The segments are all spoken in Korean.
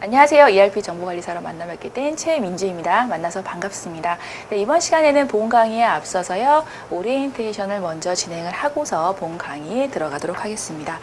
안녕하세요. ERP 정보관리사로 만나뵙게 된 최민주입니다. 만나서 반갑습니다. 네, 이번 시간에는 본 강의에 앞서서요. 오리엔테이션을 먼저 진행을 하고서 본 강의에 들어가도록 하겠습니다.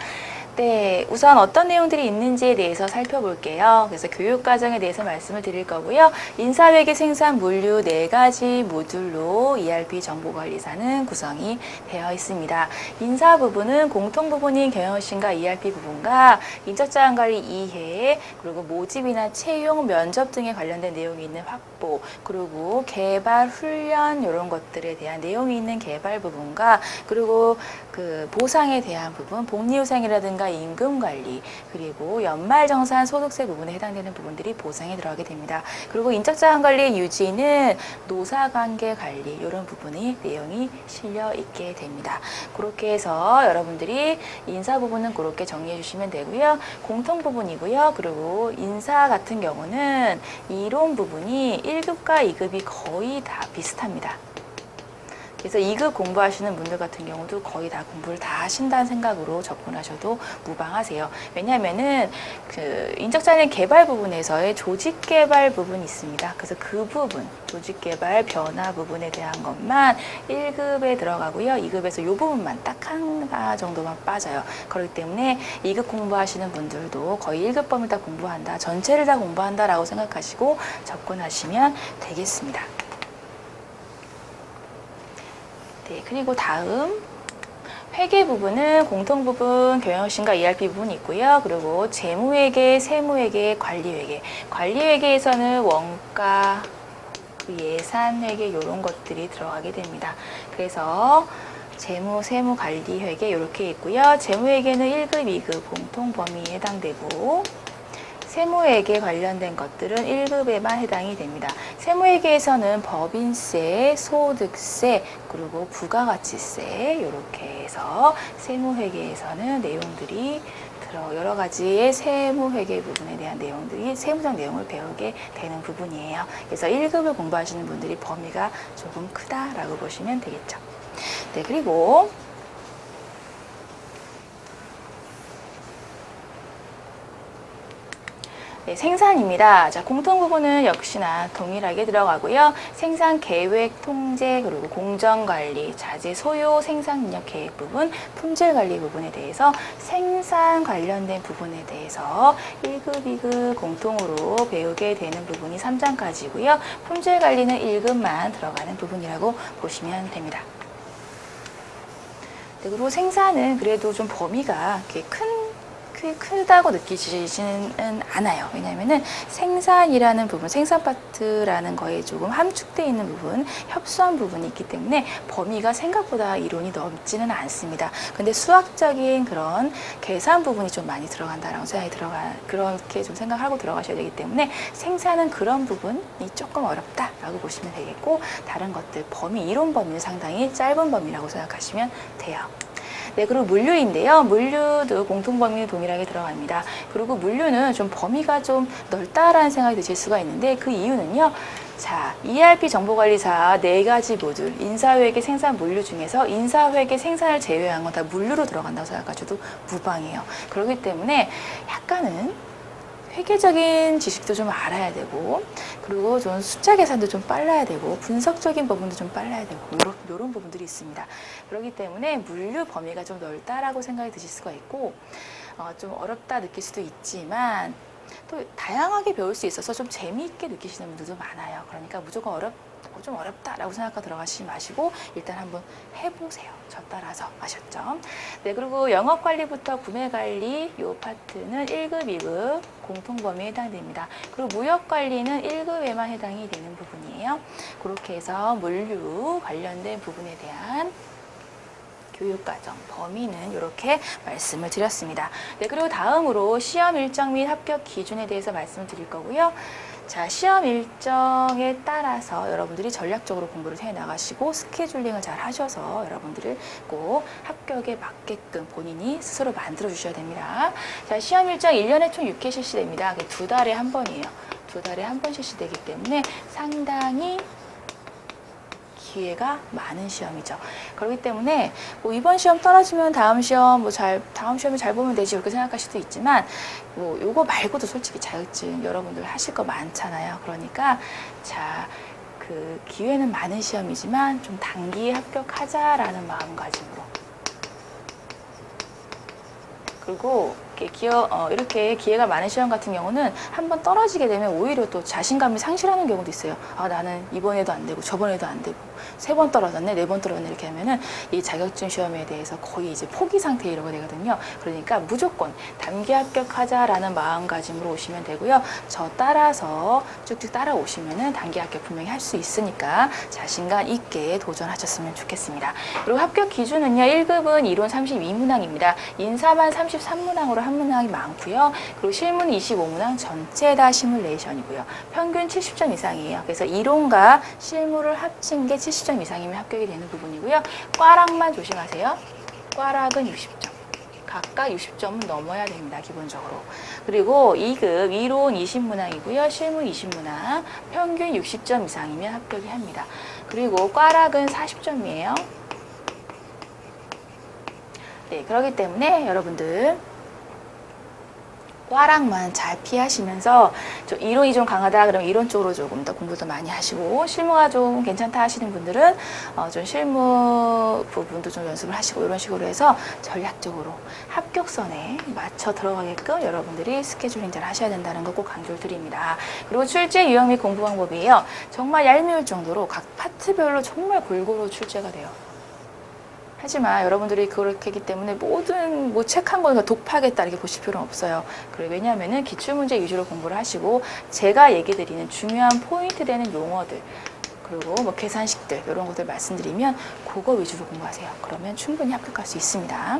네, 우선 어떤 내용들이 있는지에 대해서 살펴볼게요. 그래서 교육 과정에 대해서 말씀을 드릴 거고요. 인사회계 생산 물류 네 가지 모듈로 ERP 정보관리사는 구성이 되어 있습니다. 인사 부분은 공통 부분인 경영신과 ERP 부분과 인적자원 관리 이해, 그리고 모집이나 채용, 면접 등에 관련된 내용이 있는 확보, 그리고 개발, 훈련 이런 것들에 대한 내용이 있는 개발 부분과 그리고 그 보상에 대한 부분, 복리후생이라든가 임금 관리, 그리고 연말 정산 소득세 부분에 해당되는 부분들이 보상에 들어가게 됩니다. 그리고 인적자원 관리 유지는 노사관계 관리 이런 부분이 내용이 실려 있게 됩니다. 그렇게 해서 여러분들이 인사 부분은 그렇게 정리해 주시면 되고요. 공통 부분이고요. 그리고 인사 같은 경우는 이론 부분이 1급과 2급이 거의 다 비슷합니다. 그래서 2급 공부하시는 분들 같은 경우도 거의 다 공부를 다 하신다는 생각으로 접근하셔도 무방하세요. 왜냐하면은 그 인적자원 개발 부분에서의 조직 개발 부분이 있습니다. 그래서 그 부분, 조직 개발 변화 부분에 대한 것만 1급에 들어가고요. 2급에서 이 부분만 딱 하나 정도만 빠져요. 그렇기 때문에 2급 공부하시는 분들도 거의 1급 범위 다 공부한다, 전체를 다 공부한다라고 생각하시고 접근하시면 되겠습니다. 네, 그리고 다음 회계 부분은 공통 부분, 경영신과 ERP 부분이 있고요. 그리고 재무회계, 세무회계, 관리회계. 관리회계에서는 원가, 그 예산회계 이런 것들이 들어가게 됩니다. 그래서 재무, 세무, 관리 회계 이렇게 있고요. 재무회계는 1급, 2급 공통 범위에 해당되고 세무회계 관련된 것들은 1급에만 해당이 됩니다. 세무회계에서는 법인세, 소득세, 그리고 부가가치세 이렇게 해서 세무회계에서는 내용들이 들어 여러 가지의 세무회계 부분에 대한 내용들이 세무적 내용을 배우게 되는 부분이에요. 그래서 1급을 공부하시는 분들이 범위가 조금 크다라고 보시면 되겠죠. 네, 그리고 네, 생산입니다. 자, 공통 부분은 역시나 동일하게 들어가고요. 생산 계획, 통제, 그리고 공정 관리, 자재 소요, 생산 능력 계획 부분, 품질 관리 부분에 대해서 생산 관련된 부분에 대해서 1급, 2급 공통으로 배우게 되는 부분이 3장까지고요. 품질 관리는 1급만 들어가는 부분이라고 보시면 됩니다. 네, 그리고 생산은 그래도 좀 범위가 이 렇게 큰 크- 크다고 느끼지는 않아요. 왜냐하면은 생산이라는 부분, 생산 파트라는 거에 조금 함축되어 있는 부분, 협소한 부분이 있기 때문에 범위가 생각보다 이론이 넓지는 않습니다. 근데 수학적인 그런 계산 부분이 좀 많이 들어간다라고 생각이 들어가, 그렇게 좀 생각하고 들어가셔야 되기 때문에 생산은 그런 부분이 조금 어렵다라고 보시면 되겠고, 다른 것들, 범위, 이론 범위는 상당히 짧은 범위라고 생각하시면 돼요. 네, 그리고 물류인데요. 물류도 공통 범위 동일하게 들어갑니다. 그리고 물류는 좀 범위가 좀 넓다라는 생각이 드실 수가 있는데 그 이유는요. 자, ERP 정보관리사 네 가지 모듈, 인사회계, 생산, 물류 중에서 인사회계, 생산을 제외한 건 다 물류로 들어간다고 생각하셔도 무방해요. 그렇기 때문에 약간은 회계적인 지식도 좀 알아야 되고 그리고 좀 숫자 계산도 좀 빨라야 되고 분석적인 부분도 좀 빨라야 되고 이런, 이런 부분들이 있습니다. 그렇기 때문에 물류 범위가 좀 넓다라고 생각이 드실 수가 있고 어, 좀 어렵다 느낄 수도 있지만 또 다양하게 배울 수 있어서 좀 재미있게 느끼시는 분들도 많아요. 그러니까 무조건 어렵 어, 좀 어렵다라고 생각하고 들어가시지 마시고 일단 한번 해보세요. 저 따라서 아셨죠? 네 그리고 영업 관리부터 구매 관리 요 파트는 1급, 2급 공통 범위에 해당됩니다. 그리고 무역 관리는 1급에만 해당이 되는 부분이에요. 그렇게 해서 물류 관련된 부분에 대한 교육과정 범위는 이렇게 말씀을 드렸습니다. 네, 그리고 다음으로 시험 일정 및 합격 기준에 대해서 말씀을 드릴 거고요. 자, 시험 일정에 따라서 여러분들이 전략적으로 공부를 해 나가시고 스케줄링을 잘 하셔서 여러분들을 꼭 합격에 맞게끔 본인이 스스로 만들어 주셔야 됩니다. 자, 시험 일정 1년에 총 6회 실시됩니다. 두 달에 한 번이에요. 두 달에 한 번 실시되기 때문에 상당히 기회가 많은 시험이죠. 그렇기 때문에 뭐 이번 시험 떨어지면 다음 시험 뭐 잘 다음 시험에 잘 보면 되지 이렇게 생각할 수도 있지만 뭐 요거 말고도 솔직히 자격증 여러분들 하실 거 많잖아요. 그러니까 자. 그 기회는 많은 시험이지만 좀 단기에 합격하자라는 마음가짐으로 그리고 이렇게 기어, 어, 이렇게 기회가 많은 시험 같은 경우는 한 번 떨어지게 되면 오히려 또 자신감이 상실하는 경우도 있어요. 아, 나는 이번에도 안 되고 저번에도 안 되고 세 번 떨어졌네, 네 번 떨어졌네 이렇게 하면은 이 자격증 시험에 대해서 거의 이제 포기 상태에 이르게 되거든요. 그러니까 무조건 단기 합격하자라는 마음가짐으로 오시면 되고요. 저 따라서 쭉쭉 따라오시면은 단기 합격 분명히 할 수 있으니까 자신감 있게 도전하셨으면 좋겠습니다. 그리고 합격 기준은요. 1급은 이론 32문항입니다. 인사만 33문항으로 한 문항이 많고요. 그리고 실문 25문항 전체 다 시뮬레이션이고요. 평균 70점 이상이에요. 그래서 이론과 실무를 합친 게 70점 이상이면 합격이 되는 부분이고요. 꽈락만 조심하세요. 꽈락은 60점. 각각 60점은 넘어야 됩니다. 기본적으로. 그리고 2급 이론 20문항이고요. 실무 20문항. 평균 60점 이상이면 합격이 합니다. 그리고 꽈락은 40점이에요. 네, 그렇기 때문에 여러분들 꽈락만 잘 피하시면서 좀 이론이 좀 강하다 그러면 이론 쪽으로 조금 더 공부 더 많이 하시고 실무가 좀 괜찮다 하시는 분들은 어, 좀 실무 부분도 좀 연습을 하시고 이런 식으로 해서 전략적으로 합격선에 맞춰 들어가게끔 여러분들이 스케줄링 잘 하셔야 된다는 거 꼭 강조를 드립니다. 그리고 출제 유형 및 공부 방법이에요. 정말 얄미울 정도로 각 파트별로 정말 골고루 출제가 돼요. 하지만 여러분들이 그렇게 하기 때문에 모든 뭐 책 한 권을 독파하겠다 이렇게 보실 필요는 없어요. 그리고 왜냐하면은 기출문제 위주로 공부를 하시고 제가 얘기 드리는 중요한 포인트 되는 용어들 그리고 뭐 계산식들 이런 것들 말씀드리면 그거 위주로 공부하세요. 그러면 충분히 합격할 수 있습니다.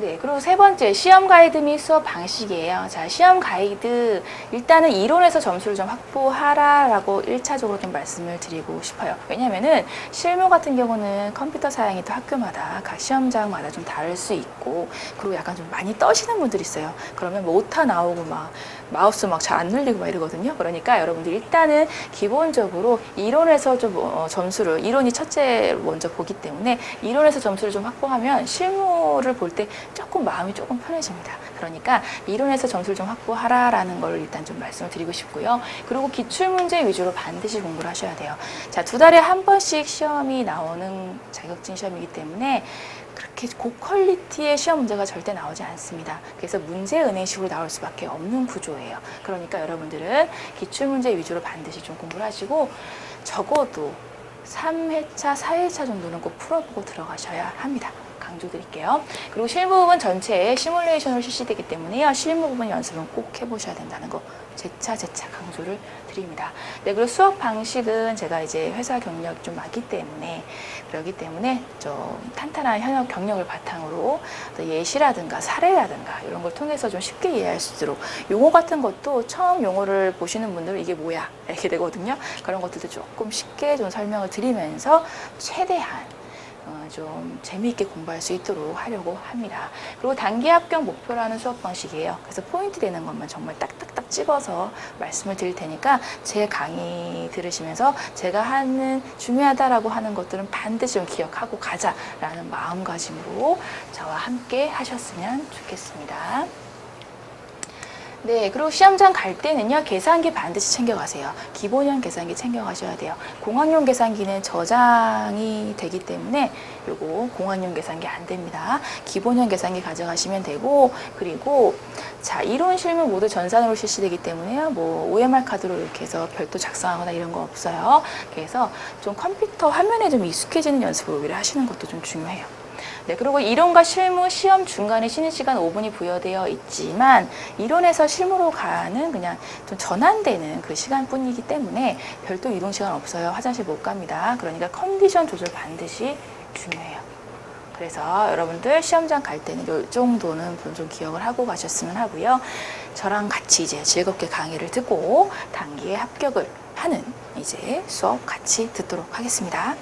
네, 그리고 세 번째 시험 가이드 및 수업 방식이에요. 자, 시험 가이드 일단은 이론에서 점수를 좀 확보하라라고 일차적으로 좀 말씀을 드리고 싶어요. 왜냐면은 실무 같은 경우는 컴퓨터 사양이 또 학교마다 각 시험장마다 좀 다를 수 있고 그리고 약간 좀 많이 떠시는 분들이 있어요. 그러면 뭐 오타 나오고 막 마우스 막 잘 안 눌리고 막 이러거든요. 그러니까 여러분들 일단은 기본적으로 이론에서 좀 어, 점수를 이론이 첫째 먼저 보기 때문에 이론에서 점수를 좀 확보하면 실무를 볼 때 조금 마음이 조금 편해집니다. 그러니까 이론에서 점수를 좀 확보하라라는 걸 일단 좀 말씀을 드리고 싶고요. 그리고 기출 문제 위주로 반드시 공부를 하셔야 돼요. 자, 두 달에 한 번씩 시험이 나오는 자격증 시험이기 때문에 그렇게 고퀄리티의 시험 문제가 절대 나오지 않습니다. 그래서 문제 은행식으로 나올 수밖에 없는 구조예요. 그러니까 여러분들은 기출 문제 위주로 반드시 좀 공부를 하시고 적어도 3회차, 4회차 정도는 꼭 풀어보고 들어가셔야 합니다. 강조드릴게요. 그리고 실무 부분 전체에 시뮬레이션으로 실시되기 때문에요. 실무 부분 연습은 꼭 해보셔야 된다는 거 재차 재차 강조를 드립니다. 네, 그리고 수업 방식은 제가 이제 회사 경력이 좀 많기 때문에 그렇기 때문에 좀 탄탄한 현역 경력을 바탕으로 또 예시라든가 사례라든가 이런 걸 통해서 좀 쉽게 이해할 수 있도록 용어 같은 것도 처음 용어를 보시는 분들은 이게 뭐야 이렇게 되거든요. 그런 것들도 조금 쉽게 좀 설명을 드리면서 최대한 어, 좀 재미있게 공부할 수 있도록 하려고 합니다. 그리고 단기 합격 목표라는 수업 방식이에요. 그래서 포인트 되는 것만 정말 딱딱딱 찍어서 말씀을 드릴 테니까 제 강의 들으시면서 제가 하는 중요하다라고 하는 것들은 반드시 좀 기억하고 가자라는 마음가짐으로 저와 함께 하셨으면 좋겠습니다. 네, 그리고 시험장 갈 때는요, 계산기 반드시 챙겨가세요. 기본형 계산기 챙겨가셔야 돼요. 공학용 계산기는 저장이 되기 때문에 요거 공학용 계산기 안 됩니다. 기본형 계산기 가져가시면 되고, 그리고 자, 이론 실무 모두 전산으로 실시되기 때문에요. 뭐 OMR 카드로 이렇게 해서 별도 작성하거나 이런 거 없어요. 그래서 좀 컴퓨터 화면에 좀 익숙해지는 연습을 오히려 하시는 것도 좀 중요해요. 네, 그리고 이론과 실무 시험 중간에 쉬는 시간 5분이 부여되어 있지만 이론에서 실무로 가는 그냥 좀 전환되는 그 시간뿐이기 때문에 별도 이동 시간 없어요. 화장실 못 갑니다. 그러니까 컨디션 조절 반드시 중요해요. 그래서 여러분들 시험장 갈 때는 이 정도는 좀 기억을 하고 가셨으면 하고요. 저랑 같이 이제 즐겁게 강의를 듣고 단기에 합격을 하는 이제 수업 같이 듣도록 하겠습니다.